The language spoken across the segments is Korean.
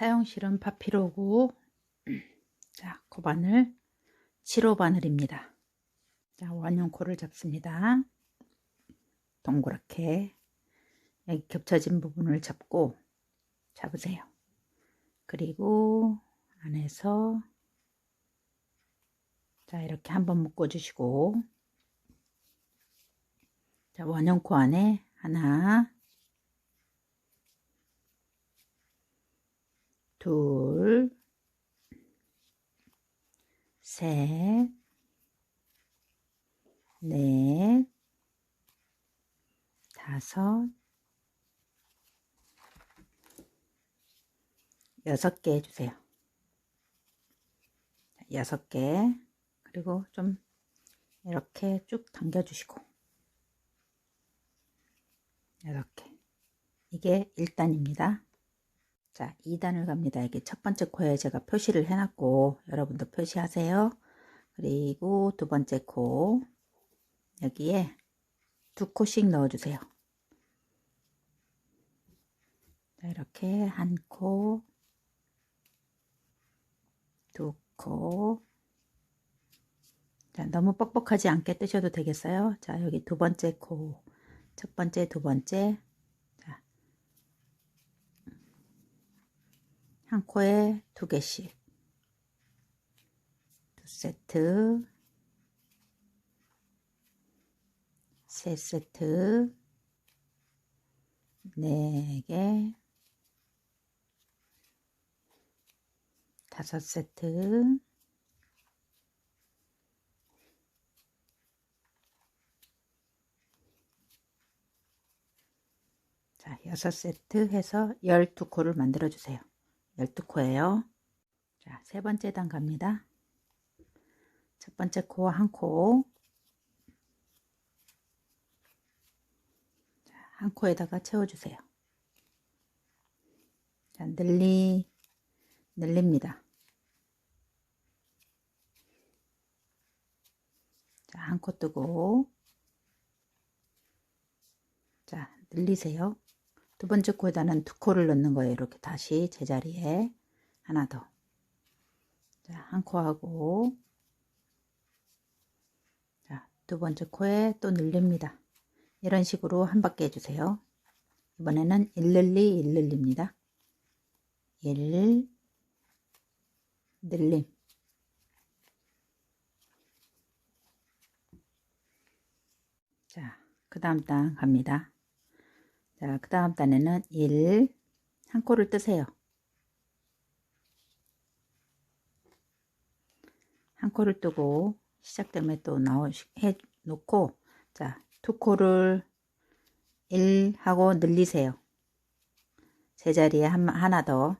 사용실은 파피로고 자 코바늘 7호 바늘입니다. 자 원형 코를 잡습니다. 동그랗게 여기 겹쳐진 부분을 잡고 잡으세요. 그리고 안에서 자 이렇게 한번 묶어 주시고 자 원형 코 안에 하나 둘, 셋, 넷, 다섯, 여섯 개 해주세요. 여섯 개. 그리고 좀 이렇게 쭉 당겨주시고. 개. 이게 1단입니다. 자, 2단을 갑니다. 이게 첫 번째 코에 제가 표시를 해놨고, 여러분도 표시하세요. 그리고 두 번째 코, 여기에 두 코씩 넣어주세요. 자, 이렇게 한 코, 두 코. 자, 너무 뻑뻑하지 않게 뜨셔도 되겠어요. 자, 여기 두 번째 코, 첫 번째, 두 번째, 한 코에 두 개씩. 두 세트. 세 세트. 네 개. 다섯 세트. 자, 여섯 세트 해서 열두 코를 만들어 주세요. 12코예요. 자, 세 번째 단 갑니다. 첫 번째 코 한 코. 자, 한 코에다가 채워주세요. 자, 늘리, 늘립니다. 자, 한 코 뜨고. 자, 늘리세요. 두 번째 코에다는 두 코를 넣는 거예요. 이렇게 다시 제자리에 하나 더. 자, 한 코 하고 자, 두 번째 코에 또 늘립니다. 이런 식으로 한 바퀴 해주세요. 이번에는 1 늘리 1 늘립니다. 1 늘림 자, 그 다음 단 갑니다. 자, 그 다음 단에는 1, 한 코를 뜨세요. 한 코를 뜨고 시작되면 또 나오 해 놓고 자, 두 코를 1 하고 늘리세요. 제자리에 한, 하나 더.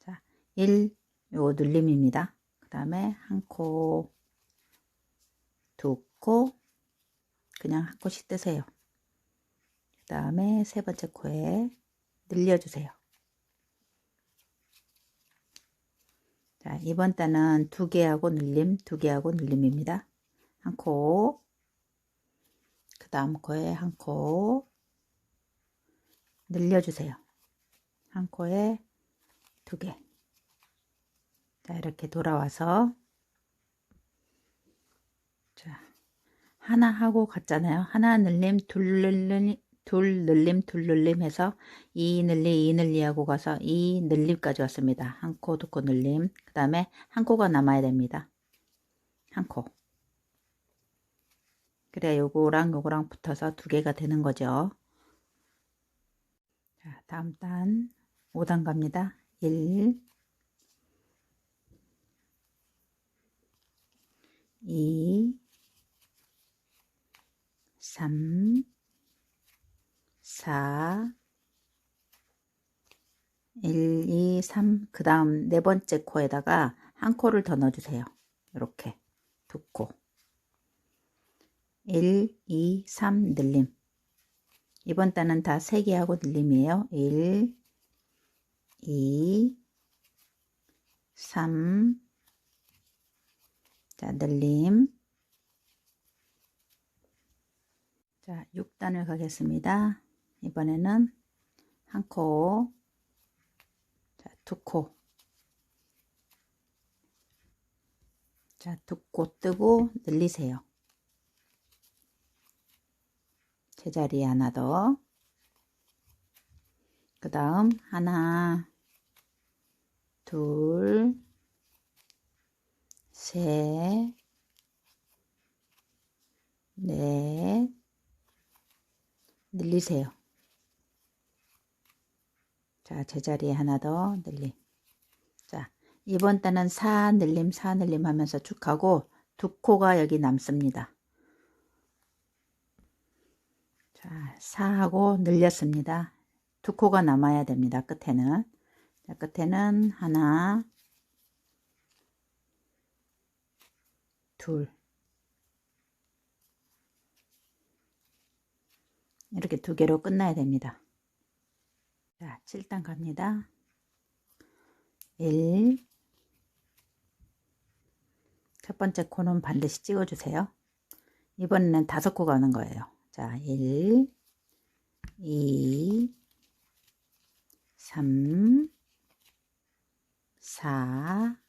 자, 1 요거 늘림입니다. 그 다음에 한 코, 두 코, 그냥 한 코씩 뜨세요. 다음에 세 번째 코에 늘려주세요. 자, 이번 단은 두 개하고 늘림, 두 개하고 늘림입니다. 한 코, 그 다음 코에 한 코, 늘려주세요. 한 코에 두 개. 자, 이렇게 돌아와서, 자, 하나 하고 갔잖아요. 하나 늘림, 둘 늘림, 둘 늘림 둘 늘림 해서 이 늘리 이 늘리 하고 가서 이 늘림까지 왔습니다. 한 코 두 코 늘림 그 다음에 한 코가 남아야 됩니다. 한 코. 그래 요거랑 요거랑 붙어서 두 개가 되는 거죠. 자 다음 단 5단 갑니다. 1 2 3 4 1, 2, 3, 그 다음 네 번째 코에다가 한 코를 더 넣어주세요. 이렇게 두 코. 1, 2, 3 늘림. 이번 단은 다 3개 하고 늘림이에요. 1, 2, 3, 자, 늘림. 자, 6단을 가겠습니다. 이번에는 한 코, 자, 두 코. 자, 두 코 뜨고 늘리세요. 제자리에 하나 더. 그 다음, 하나, 둘, 셋, 넷, 늘리세요. 자, 제자리에 하나 더 늘림. 자, 이번 단은 사 늘림, 사 늘림 하면서 쭉 가고 두 코가 여기 남습니다. 자, 사하고 늘렸습니다. 두 코가 남아야 됩니다. 끝에는. 자, 끝에는 하나, 둘. 이렇게 두 개로 끝나야 됩니다. 자, 7단 갑니다. 1. 첫 번째 코는 반드시 찍어주세요. 이번에는 다섯 코 가는 거예요. 자, 1, 2, 3, 4,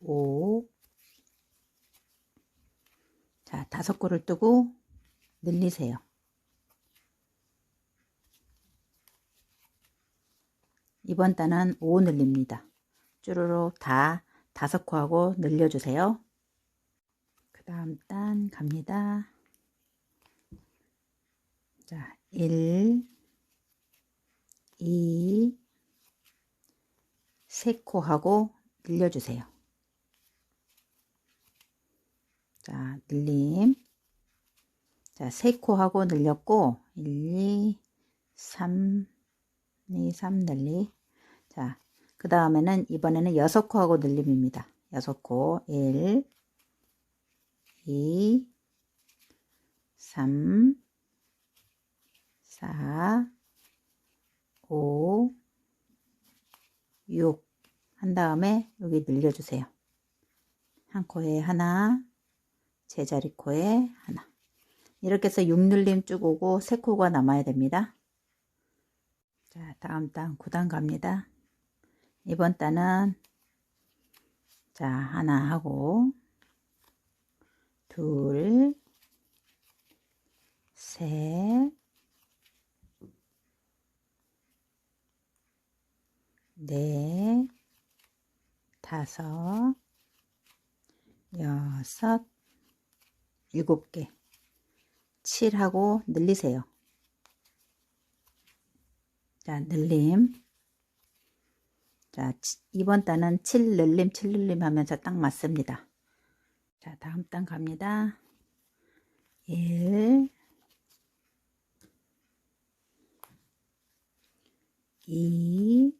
5. 자, 다섯 코를 뜨고 늘리세요. 이번 단은 5 늘립니다. 쭈루룩 다 다섯 코하고 늘려주세요. 그 다음 단 갑니다. 자, 1, 2, 세 코하고 늘려주세요. 자, 늘림. 자, 세 코하고 늘렸고, 1, 2, 3, 2, 3 늘리. 자, 그 다음에는 이번에는 6코하고 늘림입니다. 6코 1 2 3 4 5 6 한 다음에 여기 늘려주세요. 한 코에 하나 제자리 코에 하나 이렇게 해서 6늘림 쭉 오고 3코가 남아야 됩니다. 자 다음 단 9단 갑니다. 이번 단은 자 하나 하고 둘, 셋, 넷, 다섯, 여섯, 일곱 개, 칠하고 늘리세요. 자, 늘림. 자, 이번 단은 7 늘림, 7 늘림 하면서 딱 맞습니다. 자, 다음 단 갑니다. 1, 2,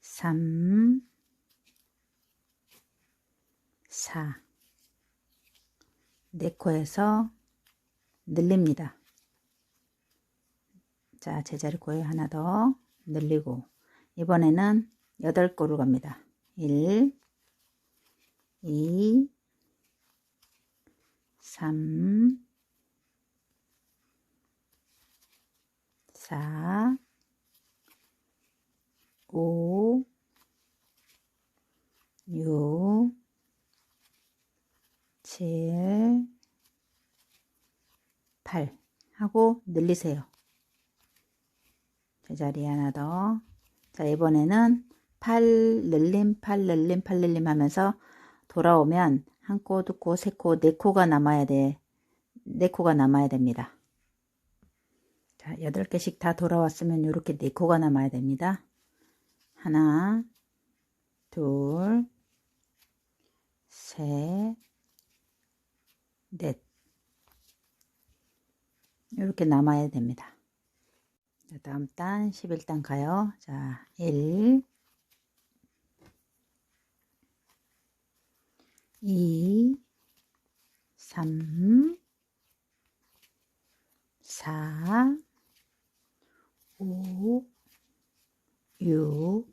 3, 4. 네 코에서 늘립니다. 자, 제자리 코에 하나 더 늘리고 이번에는 8코로 갑니다. 1, 2, 3, 4, 5, 6, 7, 8 하고 늘리세요. 제자리 하나 더. 자, 이번에는 8 늘림, 8 늘림, 8 늘림 하면서 돌아오면 한 코, 두 코, 세 코, 네 코가 남아야 돼. 네 코가 남아야 됩니다. 자, 여덟 개씩 다 돌아왔으면 이렇게 네 코가 남아야 됩니다. 하나, 둘, 셋, 넷. 이렇게 남아야 됩니다. 자, 다음 단 11단 가요. 자, 1, 2, 3, 4, 5, 6,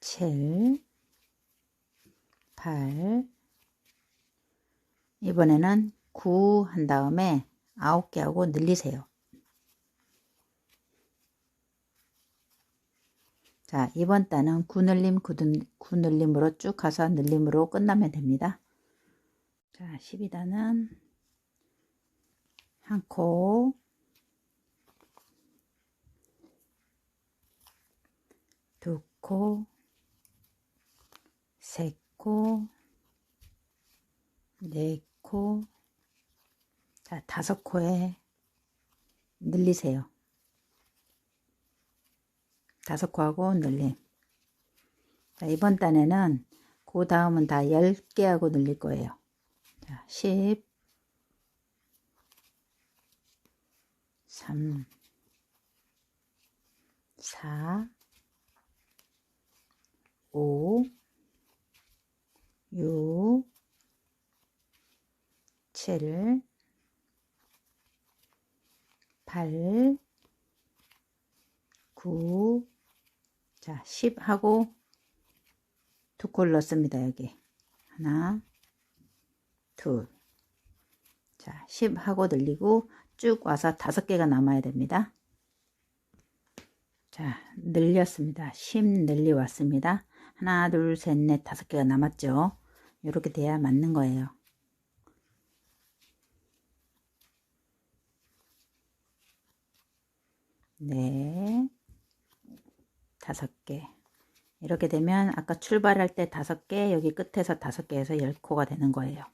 7, 8, 이번에는 9 한 다음에 9개 하고 늘리세요. 자, 이번 단은 구늘림, 구든, 구늘림으로 쭉 가서 늘림으로 끝나면 됩니다. 자, 12단은 한 코, 두 코, 세 코, 네 코, 자, 다섯 코에 늘리세요. 다섯 코하고 늘림. 자, 이번 단에는 그 다음은 다 10개 하고 늘릴 거예요. 자, 10, 3, 4, 5, 6, 7, 8, 9, 자, 10 하고 두 콜 넣습니다. 여기. 하나, 둘. 자, 10 하고 늘리고 쭉 와서 다섯 개가 남아야 됩니다. 자, 늘렸습니다. 10 늘리 왔습니다. 하나, 둘, 셋, 넷, 다섯 개가 남았죠. 이렇게 돼야 맞는 거예요. 네, 다섯 개. 이렇게 되면 아까 출발할 때 다섯 개, 여기 끝에서 다섯 개에서 열 코가 되는 거예요.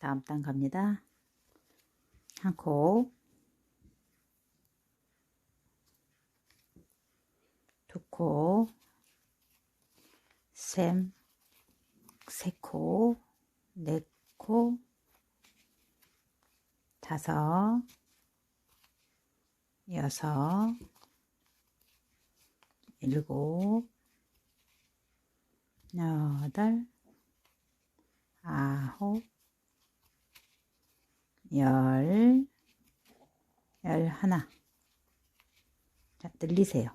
다음 단 갑니다. 한 코, 두 코, 셈, 세 코, 네 코, 다섯, 여섯, 일곱, 여덟, 아홉, 열, 열하나. 자, 늘리세요.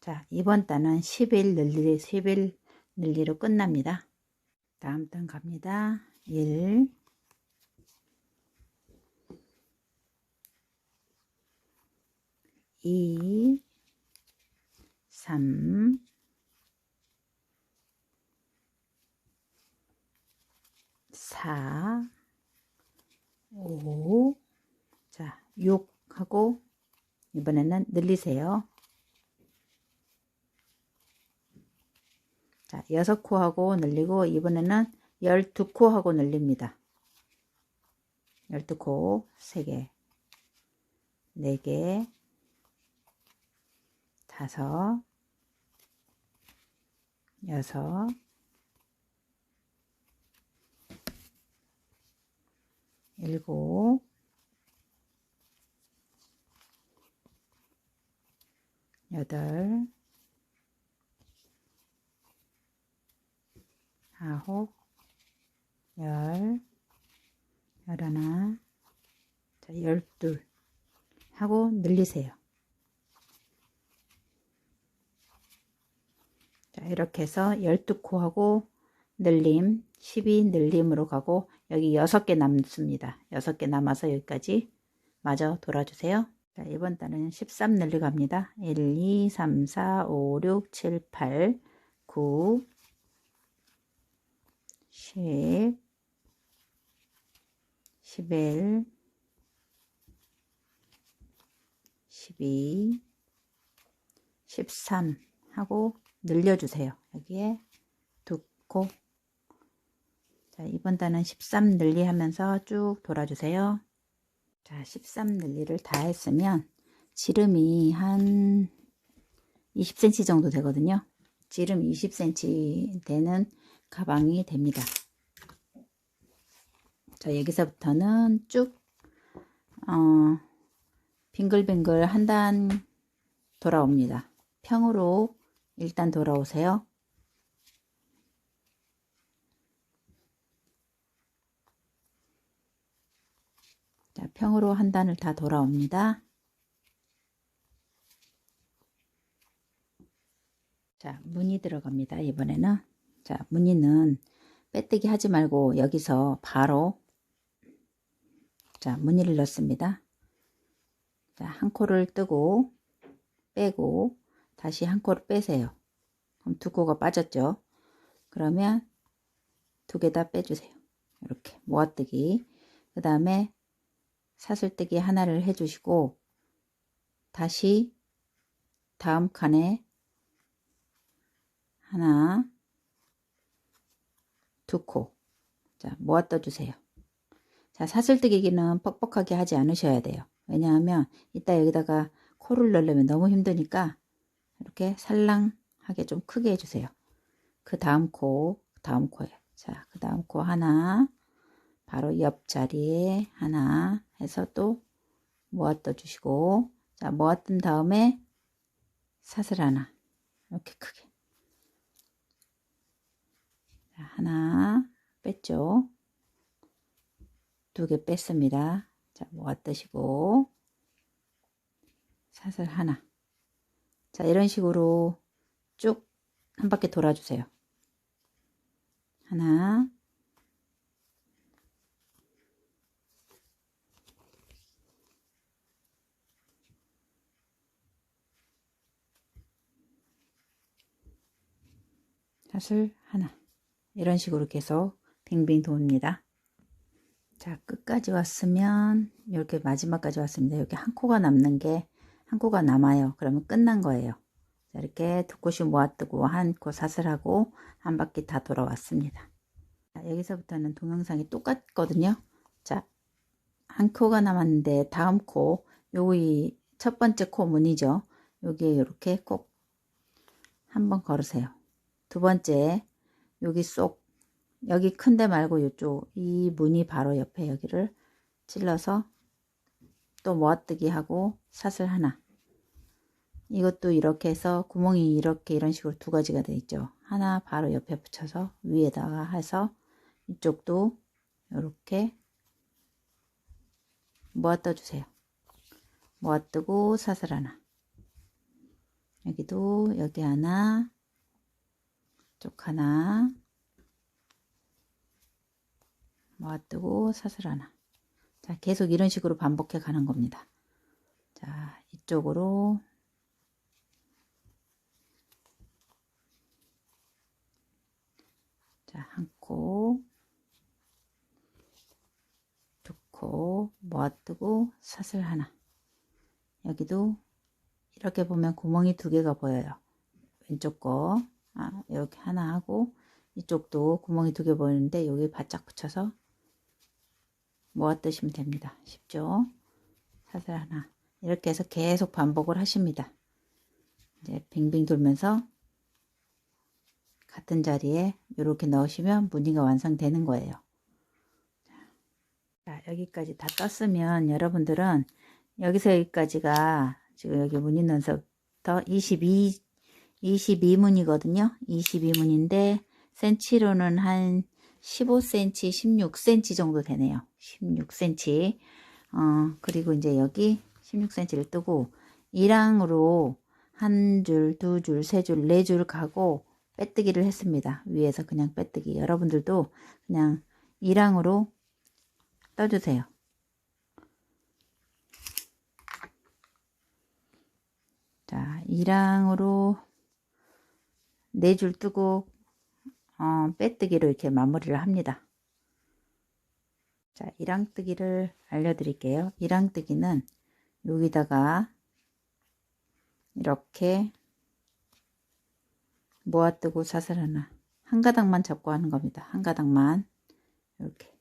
자, 이번 단은 10일 늘리, 10일 늘리로 끝납니다. 다음 단 갑니다. 1, 2, 3, 4, 5, 자, 6 하고 이번에는 늘리세요. 자, 6코 하고 늘리고 이번에는 12코 하고 늘립니다. 12코 3개, 4개, 다섯, 여섯, 일곱, 여덟, 아홉, 열, 열하나, 자, 열둘 하고 늘리세요. 자, 이렇게 해서 12코하고 늘림, 12 늘림으로 가고 여기 6개 남습니다. 6개 남아서 여기까지 마저 돌아주세요. 자, 이번 단은 13 늘리 갑니다. 1, 2, 3, 4, 5, 6, 7, 8, 9, 10, 11, 12, 13 하고 늘려주세요. 여기에 두 코. 자, 이번 단은 13 늘리 하면서 쭉 돌아주세요. 자, 13 늘리를 다 했으면 지름이 한 20cm 정도 되거든요. 지름 20cm 되는 가방이 됩니다. 자, 여기서부터는 쭉, 어, 빙글빙글 한 단 돌아옵니다. 평으로 일단 돌아오세요. 자, 평으로 한 단을 다 돌아옵니다. 자, 무늬 들어갑니다. 이번에는. 자, 무늬는 빼뜨기 하지 말고 여기서 바로 자, 무늬를 넣습니다. 자, 자, 한 코를 뜨고 빼고 다시 한 코를 빼세요. 그럼 두 코가 빠졌죠. 그러면 두 개 다 빼주세요. 이렇게 모아뜨기. 그 다음에 사슬뜨기 하나를 해주시고 다시 다음 칸에 하나 두 코. 자, 모아 떠주세요. 자, 사슬뜨기기는 뻑뻑하게 하지 않으셔야 돼요. 왜냐하면 이따 여기다가 코를 넣으려면 너무 힘드니까 이렇게 살랑하게 좀 크게 해주세요. 그 다음 코, 다음 코에. 자, 그 다음 코 하나, 바로 옆자리에 하나 해서 또 모아 떠 주시고, 자, 모아 뜬 다음에 사슬 하나. 이렇게 크게. 자, 하나 뺐죠. 두 개 뺐습니다. 자, 모아 뜨시고, 사슬 하나. 자, 이런 식으로 쭉 한 바퀴 돌아주세요. 하나, 사슬 하나. 이런 식으로 계속 빙빙 돕니다. 자, 끝까지 왔으면 이렇게 마지막까지 왔습니다. 여기 한 코가 남는 게 한 코가 남아요. 그러면 끝난 거예요. 자, 이렇게 두 코씩 모아뜨고 한 코 사슬하고 한 바퀴 다 돌아왔습니다. 자, 여기서부터는 동영상이 똑같거든요. 자, 한 코가 남았는데 다음 코, 요기 첫 번째 코 문이죠. 여기에 이렇게 꼭 한번 걸으세요. 두 번째, 여기 쏙, 여기 큰데 말고 이쪽, 이 문이 바로 옆에 여기를 찔러서 또 모아뜨기 하고 사슬 하나. 이것도 이렇게 해서 구멍이 이렇게 이런 식으로 두 가지가 되어 있죠. 하나 바로 옆에 붙여서 위에다가 해서 이쪽도 이렇게 모아 떠 주세요. 모아 뜨고 사슬 하나. 여기도 여기 하나, 쪽 하나, 모아 뜨고 사슬 하나. 자, 계속 이런 식으로 반복해 가는 겁니다. 자, 이쪽으로 자, 한 코, 두 코, 모아뜨고 사슬 하나. 여기도 이렇게 보면 구멍이 두 개가 보여요. 왼쪽 거, 아, 이렇게 하나 하고, 이쪽도 구멍이 두 개 보이는데, 여기 바짝 붙여서 모아뜨시면 됩니다. 쉽죠? 사슬 하나. 이렇게 해서 계속 반복을 하십니다. 이제 빙빙 돌면서 같은 자리에 이렇게 넣으시면 무늬가 완성되는 거예요. 자, 여기까지 다 떴으면 여러분들은 여기서 여기까지가 지금 여기 무늬 넣어서부터 22, 22문이거든요. 22문인데 센치로는 한 15cm, 16cm 정도 되네요. 16cm. 어, 그리고 이제 여기 16cm를 뜨고 1항으로 한 줄, 두 줄, 세 줄, 네 줄 가고 빼뜨기를 했습니다. 위에서 그냥 빼뜨기. 여러분들도 그냥 1항으로 떠주세요. 자, 1항으로 4줄 뜨고 어, 빼뜨기로 이렇게 마무리를 합니다. 자, 1항뜨기를 알려드릴게요. 1항뜨기는 여기다가 이렇게 모아뜨고 사슬 하나. 한 가닥만 잡고 하는 겁니다. 한 가닥만. 이렇게.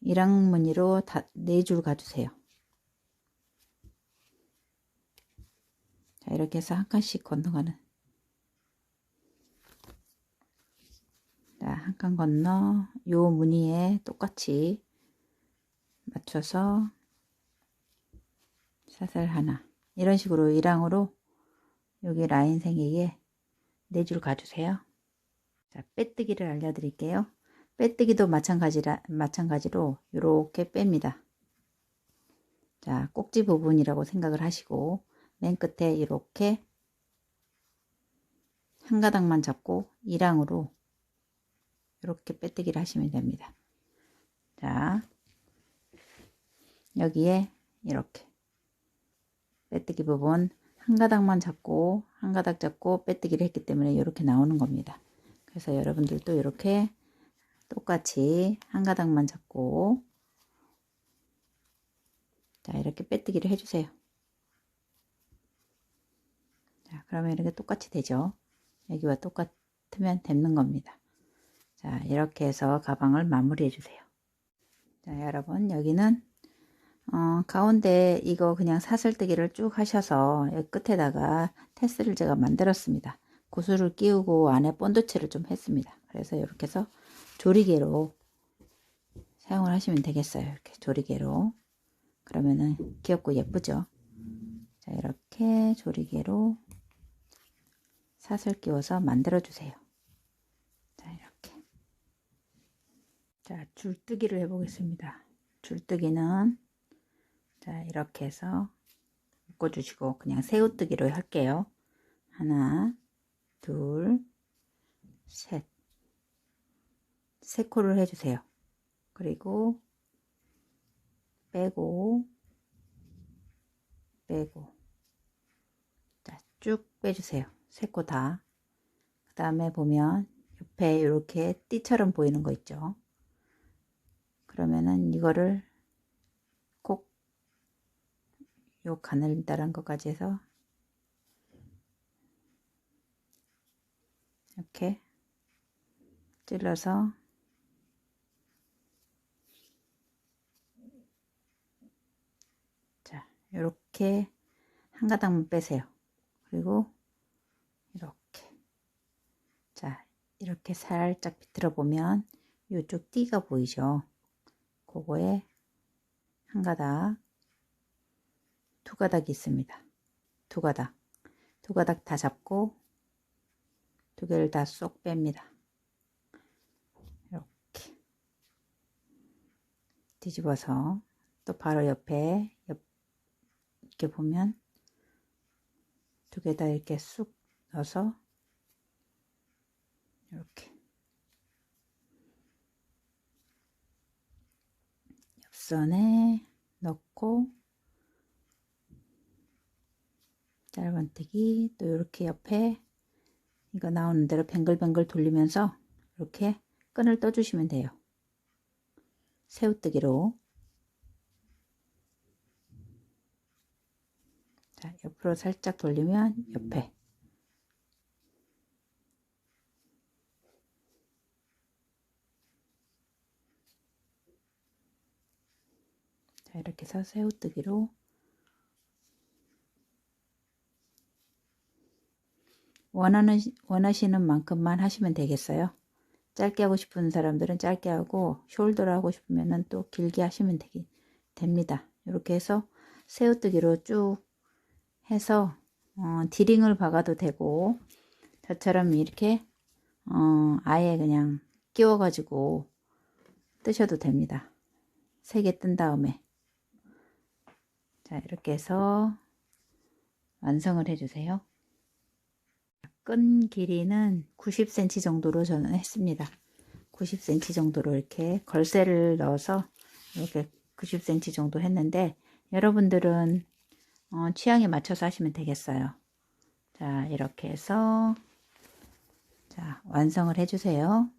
일항 무늬로 네줄 가주세요. 자 이렇게 해서 한 칸씩 건너가는. 자한 칸 건너 요 무늬에 똑같이 맞춰서 사슬 하나 이런 식으로 일항으로 여기 라인 생기게 네줄 가주세요. 자, 빼뜨기를 알려드릴게요. 빼뜨기도 마찬가지라, 마찬가지로 이렇게 뺍니다. 자, 꼭지 부분이라고 생각을 하시고 맨 끝에 이렇게 한 가닥만 잡고 일항으로 이렇게 빼뜨기를 하시면 됩니다. 자, 여기에 이렇게 빼뜨기 부분 한 가닥만 잡고 한 가닥 잡고 빼뜨기를 했기 때문에 이렇게 나오는 겁니다. 그래서 여러분들도 이렇게 똑같이 한 가닥만 잡고 자 이렇게 빼뜨기를 해주세요. 자 그러면 이렇게 똑같이 되죠. 여기와 똑같으면 되는 겁니다. 자 이렇게 해서 가방을 마무리해 주세요. 자 여러분 여기는 어, 가운데 이거 그냥 사슬뜨기를 쭉 하셔서 끝에다가 테스를 제가 만들었습니다. 구슬을 끼우고 안에 본드칠을 좀 했습니다. 그래서 이렇게 해서 조리개로 사용을 하시면 되겠어요. 이렇게 조리개로. 그러면은 귀엽고 예쁘죠? 자, 이렇게 조리개로 사슬 끼워서 만들어 주세요. 자, 이렇게. 자, 줄뜨기를 해보겠습니다. 줄뜨기는 자, 이렇게 해서 묶어주시고 그냥 새우뜨기로 할게요. 하나, 둘, 셋. 세 코를 해주세요. 그리고 빼고 빼고 자, 쭉 빼주세요. 세 코 다. 그 다음에 보면 옆에 이렇게 띠처럼 보이는 거 있죠. 그러면은 이거를 꼭 요 가늘다란 것까지 해서 이렇게 찔러서 자 이렇게 한 가닥만 빼세요. 그리고 이렇게. 자 이렇게 살짝 비틀어 보면 이쪽 띠가 보이죠? 그거에 한 가닥 두 가닥이 있습니다. 두 가닥. 두 가닥 다 잡고 두 개를 다 쏙 뺍니다. 이렇게. 뒤집어서 또 바로 옆에 옆, 이렇게 보면 두 개 다 이렇게 쑥 넣어서 이렇게. 옆선에 넣고 짧은뜨기. 또 이렇게 옆에 이거 나오는 대로 뱅글뱅글 돌리면서 이렇게 끈을 떠주시면 돼요. 새우뜨기로. 자 옆으로 살짝 돌리면 옆에. 자 이렇게 해서 새우뜨기로 원하는 원하시는 만큼만 하시면 되겠어요. 짧게 하고 싶은 사람들은 짧게 하고 숄더를 하고 싶으면 또 길게 하시면 되기, 됩니다. 이렇게 해서 새우뜨기로 쭉 해서 어, 디링을 박아도 되고 저처럼 이렇게 어, 아예 그냥 끼워 가지고 뜨셔도 됩니다. 세 개 뜬 다음에 자 이렇게 해서 완성을 해주세요. 끈 길이는 90cm 정도로 저는 했습니다. 90cm 정도로 이렇게 걸쇠를 넣어서 이렇게 90cm 정도 했는데 여러분들은 어, 취향에 맞춰서 하시면 되겠어요. 자 이렇게 해서 자 완성을 해주세요.